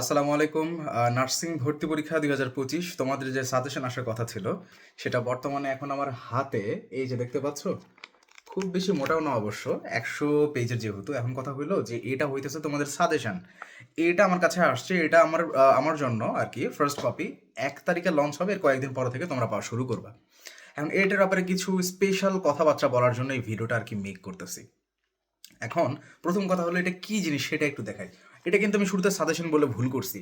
আসসালামু আলাইকুম। নার্সিং ভর্তি পরীক্ষা দুই হাজার পঁচিশ। তোমাদের যে সাজেশন আসার কথা ছিল, সেটা বর্তমানে এখন আমার হাতে। এই যে দেখতে পাচ্ছ, খুব বেশি মোটাও না অবশ্য, একশো পেজের যেহেতু। এখন কথা হইল যে এটা হইতেছে তোমাদের সাজেশন। এটা আমার কাছে আসছে, এটা আমার আমার জন্য আর কি ফার্স্ট কপি এক তারিখে লঞ্চ হবে, এর কয়েকদিন পর থেকে তোমরা পাওয়া শুরু করবা। এখন এটার ব্যাপারে কিছু স্পেশাল কথাবার্তা বলার জন্য এই ভিডিওটা আর কি মেক করতেছি। এখন প্রথম কথা হলো এটা কি জিনিস সেটা একটু দেখাই। এটা কিন্তু আমি শুরুতে সাজেশন বলে ভুল করছি।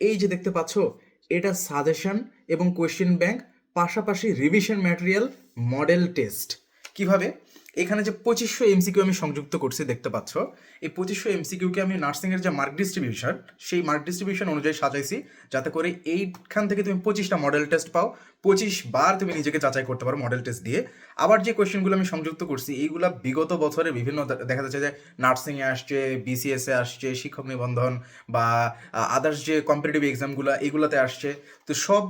এই যে দেখতে পাচ্ছ, এটা সাজেশন এবং কোয়েশ্চেন ব্যাংক পাশাপাশি রিভিশন ম্যাটেরিয়াল মডেল টেস্ট কীভাবে? এখানে যে পঁচিশশো এমসিকিউ আমি সংযুক্ত করছি দেখতে পাচ্ছ। এই পঁচিশশো এমসিকিউকে আমি নার্সিংয়ের যে মার্ক ডিস্ট্রিবিউশন সেই মার্ক ডিস্ট্রিবিউশন অনুযায়ী সাজাইছি যাতে করে এইখান থেকে তুমি পঁচিশটা মডেল টেস্ট পাও। পঁচিশ বার তুমি নিজেকে যাচাই করতে পারো মডেল টেস্ট দিয়ে। আবার যে কোয়েশ্চেনগুলো আমি সংযুক্ত করছি, এইগুলা বিগত বছরে বিভিন্ন দেখা যাচ্ছে যে নার্সিংয়ে আসছে বিসিএসে আসছে, শিক্ষক নিবন্ধন বা আদার্স যে কম্পিটিটিভ এক্সামগুলো এগুলোতে আসছে। তো সব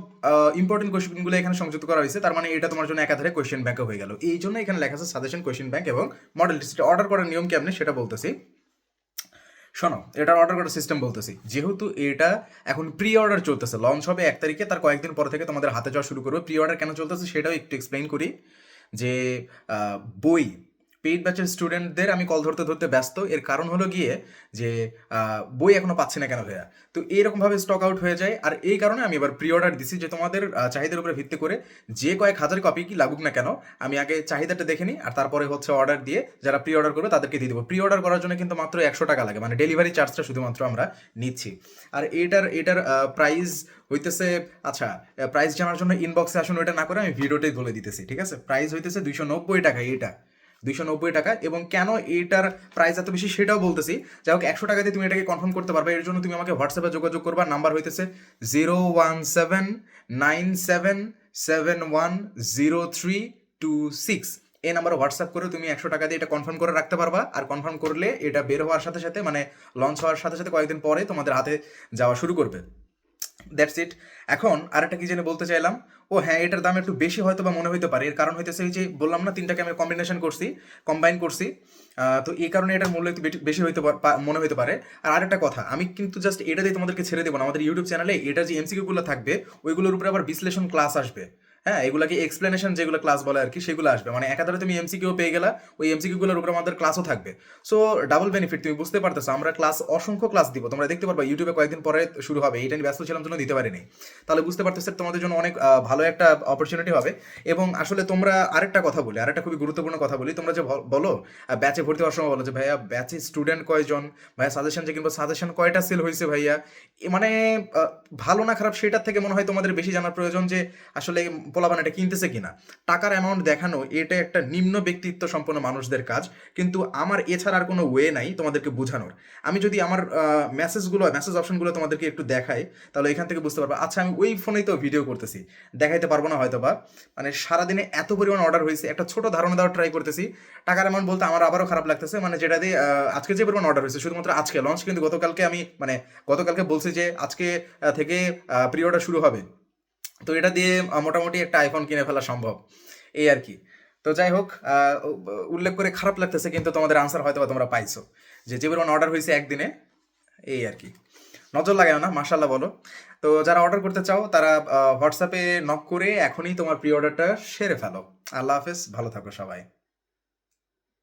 ইম্পর্টেন্ট কোয়েশ্চেনগুলো এখানে সংযুক্ত করা হয়েছে। তার মানে এটা তোমার জন্য একাধারে কোয়েশ্চেন ব্যাংকও হয়ে গেল। এই জন্য এখানে লেখা আছে সাজেশন কোয়েশ্চেন ব্যাঙ্ক এবং মডেল টেস্ট অর্ডার করার নিয়ম কেমনি সেটা বলতেছি। শোনো, এটার অর্ডার করার সিস্টেম বলতেছি। যেহেতু এটা এখন প্রি অর্ডার চলতেছে লঞ্চ হবে এক তারিখে, তার কয়েকদিন পর থেকে তোমাদের হাতে যাওয়া শুরু করবে। প্রি অর্ডার কেন চলতেছে সেটাও একটু এক্সপ্লেইন করি। যে বই পেইড ব্যাচের স্টুডেন্টদের আমি কল ধরতে ধরতে ব্যস্ত। এর কারণ হলো গিয়ে যে বই এখনও পাচ্ছি না কেন ভাইয়া? তো এইরকমভাবে স্টক আউট হয়ে যায়। আর এই কারণে আমি এবার প্রি অর্ডার দিছি যে, তোমাদের চাহিদার উপরে ভিত্তি করে যে কয়েক হাজার কপি কি লাগুক না কেন, আমি আগে চাহিদাটা দেখে নিই। আর তারপরে হচ্ছে অর্ডার দিয়ে যারা প্রি অর্ডার করবে তাদেরকে দিয়ে দেবো। প্রি অর্ডার করার জন্য কিন্তু মাত্র একশো টাকা লাগে। মানে ডেলিভারি চার্জটা শুধুমাত্র আমরা নিচ্ছি। আর এটার এটার প্রাইস হইতেছে আচ্ছা প্রাইস জানার জন্য ইনবক্সে আসুন, ওইটা না করে আমি ভিডিওটাই বলে দিতেছি। ঠিক আছে? প্রাইস হইতেছে দুইশো নব্বই টাকা এটা দুইশো নব্বই টাকা, এবং কেন এটার প্রাইস এত বেশি সেটাও বলতেছি। যাই হোক, একশো টাকা দিয়ে তুমি এটাকে কনফার্ম করতে পারবে। এর জন্য তুমি আমাকে হোয়াটসঅ্যাপে যোগাযোগ করবা নাম্বার হইতেছে zero one seven nine seven seven one zero three two six এই নাম্বারে হোয়াটসঅ্যাপ করে তুমি একশো টাকা দিয়ে এটা কনফার্ম করে রাখতে পারবা। আর কনফার্ম করলে এটা বের হওয়ার সাথে সাথে মানে লঞ্চ হওয়ার সাথে সাথে কয়েকদিন পরে তোমাদের হাতে যাওয়া শুরু করবে। That's it. এখন আরেকটা কি জেনে বলতে চাইলাম, ও হ্যাঁ এটার দাম একটু বেশি হয়তো বা মনে হইতে পারে। এর কারণ হইতেছে যে বললাম না, তিনটাকে আমি কম্বিনেশন করছি কম্বাইন করছি। তো এই কারণে এটার মূল্য একটু বেশি হইতে মনে হইতে পারে। আর আরেকটা কথা, আমি কিন্তু জাস্ট এটা দিয়ে তোমাদেরকে ছেড়ে দেবো না। আমাদের ইউটিউব চ্যানেলে এটা যে এমসিকিউগুলো থাকবে, ওইগুলোর উপরে আবার বিশ্লেষণ ক্লাস আসবে। হ্যাঁ এগুলাকে এক্সপ্লেনেশন যেগুলো ক্লাস বলে আর কি, সেগুলো আসবে। মানে একাধারে তুমি এমসিকিউ পেয়ে গেলা, ওই এমসিকিউগুলোর উপরে আমাদের ক্লাসও থাকবে। সো ডাবল বেনিফিট তুমি বুঝতে পারতেছো, আমরা ক্লাস অসংখ্য ক্লাস দিব। তোমরা দেখতে পারবা ইউটিউবে কয়েকদিন পরে শুরু হবে এটা নিয়ে ব্যস্ত ছিলাম জন্য দিতে পারিনি। তাহলে বুঝতে পারতেছো তোমাদের জন্য অনেক ভালো একটা অপরচুনিটি হবে। এবং আসলে তোমরা আরেকটা কথা বলি, আরেকটা খুবই গুরুত্বপূর্ণ কথা বলি। তোমরা যে বল- ব্যাচে ভর্তি হওয়ার সময় বলো যে ভাইয়া ব্যাচে স্টুডেন্ট কয়জন? ভাইয়া সাজেশন যে কিংবা সাজেশন কয়টা সেল হয়েছে ভাইয়া? মানে ভালো না খারাপ, সেটার থেকে মনে হয় তোমাদের বেশি জানার প্রয়োজন যে আসলে পোলাবান এটা কিনতেছে কিনা? টাকার অ্যামাউন্ট দেখানো, এটা একটা নিম্ন ব্যক্তিত্ব সম্পন্ন মানুষদের কাজ, কিন্তু আমার এছাড়া আর কোনো ওয়ে নাই তোমাদেরকে বোঝানোর। আমি যদি আমার মেসেজগুলো মেসেজ অপশনগুলো তোমাদেরকে একটু দেখাই, তাহলে এখান থেকে বুঝতে পারব। আচ্ছা আমি ওই ফোনেই তো ভিডিও করতেছি, দেখাইতে পারব না হয়তো বা মানে সারাদিনে এত পরিমাণ অর্ডার হয়েছে, একটা ছোট ধারণা দেওয়ার ট্রাই করতেছি। টাকার অ্যামাউন্ট বলতে আমার আবারও খারাপ লাগতেছে মানে যেটা দিয়ে আজকে যে পরিমাণ অর্ডার হয়েছে, শুধুমাত্র আজকে লঞ্চ কিন্তু গতকালকে আমি মানে গতকালকে বলছি যে আজকে থেকে প্রি অর্ডার শুরু হবে। তো এটা দিয়ে মোটামুটি একটা আইফোন কিনে ফেলা সম্ভব, এই আর কি। তো যাই হোক উল্লেখ করে খারাপ লাগতেছে, কিন্তু তোমাদের আনসার হয়তো তোমরা পাইছো। যে যে পরিমাণ অর্ডার হয়েছে একদিনে, এই আর কি। নজর লাগায় না মাশাল্লাহ বলো। তো যারা অর্ডার করতে চাও, তারা হোয়াটসঅ্যাপে নক করে এখনই তোমার প্রি অর্ডারটা সেরে ফেলো। আল্লাহ হাফেজ, ভালো থাকো সবাই।